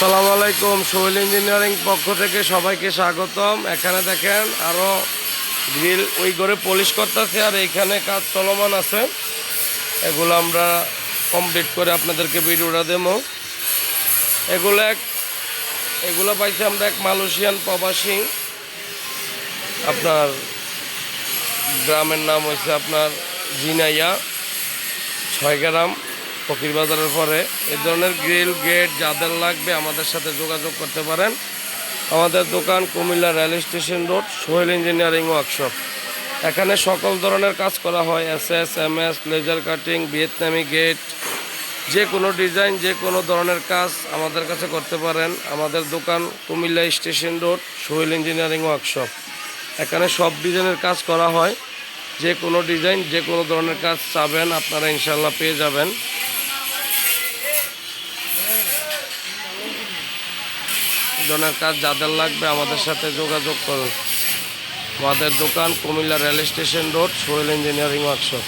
আসসালামু আলাইকুম, সোহেল ইঞ্জিনিয়ারিং পক্ষ থেকে সবাইকে স্বাগতম। এখানে দেখেন আরও গ্রিল, ওই করে পলিশ করতেছে আর এইখানে কাজ চলমান আছে। এগুলো আমরা কমপ্লিট করে আপনাদেরকে ভিডিওটা দেবো। এগুলো এক এগুলো পাইছি আমরা এক মালয়েশিয়ান প্রবাসী। আপনার গ্রামের নাম হচ্ছে আপনার জিনাইয়া ছয় গ্রাম ফকির বাজারের পরে এ ধরনের গ্রিল, গেট, যাদের লাগবে আমাদের সাথে যোগাযোগ করতে পারেন। আমাদের দোকান Comilla rail station road, Sohel engineering workshop. এখানে সকল ধরনের কাজ করা হয় S S M S laser cutting, Vietnamese gate, যে কোনো ডিজাইন, যে কোনো ধরনের কাজ আমাদের কাছে করতে পারেন। আমাদের দোকান Comilla station road, Sohel engineering workshop. এখানে সব ডিজাইনের কাজ করা হয়। যে কোনো ডিজাইন, যে কোনো ধরনের কাজ চাবেন, আপনারা ইনশাল্লাহ পেয়ে যাবেন। ধরনের কাজ, যাদের লাগবে আমাদের সাথে যোগাযোগ করুন। আমাদের দোকান Comilla rail station road, Sohel engineering workshop.